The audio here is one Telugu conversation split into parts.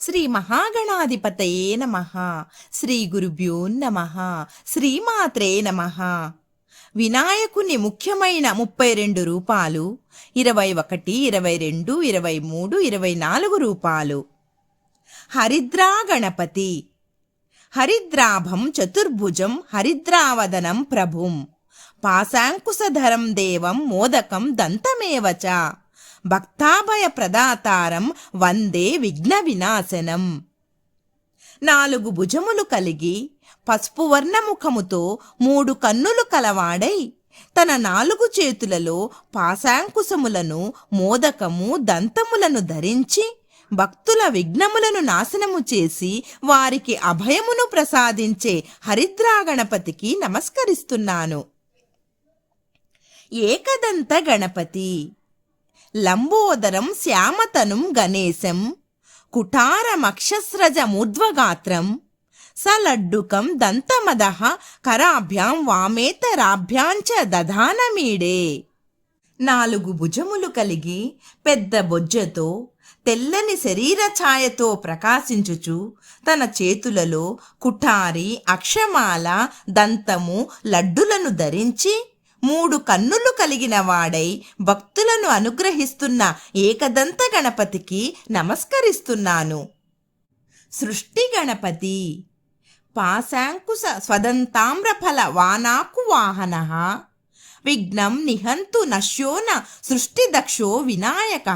శ్రీ మహాగణాధిపతయే నమ. శ్రీ గురుభ్యో నమ. శ్రీమాత్రే నమ. వినాయకుని ముఖ్యమైన ముప్పై రెండు రూపాలు ఇరవై ఒకటి ఇరవై రెండు ఇరవై మూడు ఇరవై నాలుగు రూపాలు. హరిద్రా గణపతి హరిద్రాభం చతుర్భుజం హరిద్రావదనం ప్రభుం. పాశాంకుశధరం దేవం మోదకం దంతమేవచ భక్తాభయ ప్రదాతారం వందే విఘ్న వినాశనం నాలుగు భుజములు కలిగి పసుపు వర్ణముఖముతో మూడు కన్నులు కలవాడై తన నాలుగు చేతులలో పాశాంకుశములను మోదకము దంతములను ధరించి భక్తుల విఘ్నములను నాశనము చేసి వారికి అభయమును ప్రసాదించే హరిద్రా గణపతికి నమస్కరిస్తున్నాను. ఏకదంత గణపతి. లంబోదరం శ్యామతనుం గణేశం కుటారమక్షస్రజమూర్ధ్వగాత్రం సలడ్డుకం దంతమదః కరాభ్యాం వామేతరాభ్యాంచ దధానమీడే. నాలుగు భుజములు కలిగి పెద్ద బొజ్జతో తెల్లని శరీర ఛాయతో ప్రకాశించుచు తన చేతులలో కుఠారి అక్షమాల దంతము లడ్డులను ధరించి మూడు కన్నులు కలిగిన వాడై భక్తులను అనుగ్రహిస్తున్న ఏకదంత గణపతికి నమస్కరిస్తున్నాను. సృష్టి గణపతి. పాశాంకుశ స్వదంతామ్రఫల వానాకు వాహన. విఘ్నం నిహంతు నశ్యోన సృష్టిదక్షో వినాయక.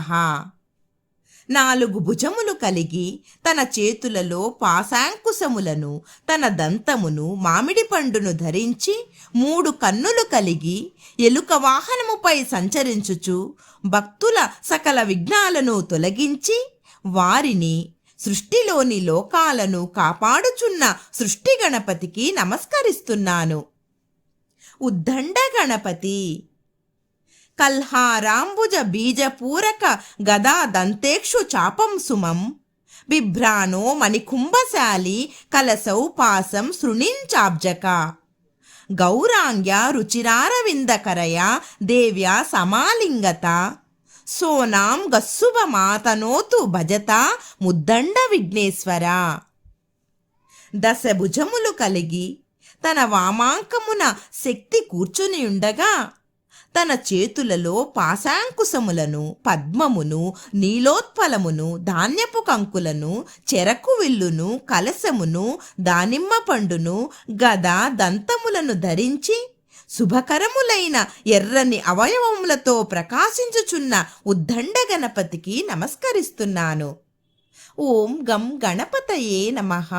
నాలుగు భుజములు కలిగి తన చేతులలో పాశాంకుశములను తన దంతమును మామిడి పండును ధరించి మూడు కన్నులు కలిగి ఎలుక వాహనముపై సంచరించుచు భక్తుల సకల విఘ్నాలను తొలగించి వారిని సృష్టిలోని లోకాలను కాపాడుచున్న సృష్టి గణపతికి నమస్కరిస్తున్నాను. ఉద్దండ గణపతి. కల్హారాంబుజ బీజపూరక గదా దంతేక్షు చాపం సుమం. బిభ్రాణో మణికుంభశాలి కలసౌ పాసం శృణించాబ్జక. గౌరాంగ్య రుచిరారవిందకరయ దేవ్య సమాలింగత. సోనాం గస్సుభమాతనోతు భజత ముద్దండ విఘ్నేశ్వర. దశభుజములు కలిగి తన వామాంకమున శక్తి కూర్చుని ఉండగా తన చేతులలో పాశాంకుశములను పద్మమును నీలోత్పలమును ధాన్యపు కంకులను చెరకు విల్లును కలశమును దానిమ్మ పండును గద దంతములను ధరించి శుభకరములైన ఎర్రని అవయవములతో ప్రకాశించుచున్న ఉద్దండ గణపతికి నమస్కరిస్తున్నాను. ఓం గం గణపతయే నమః.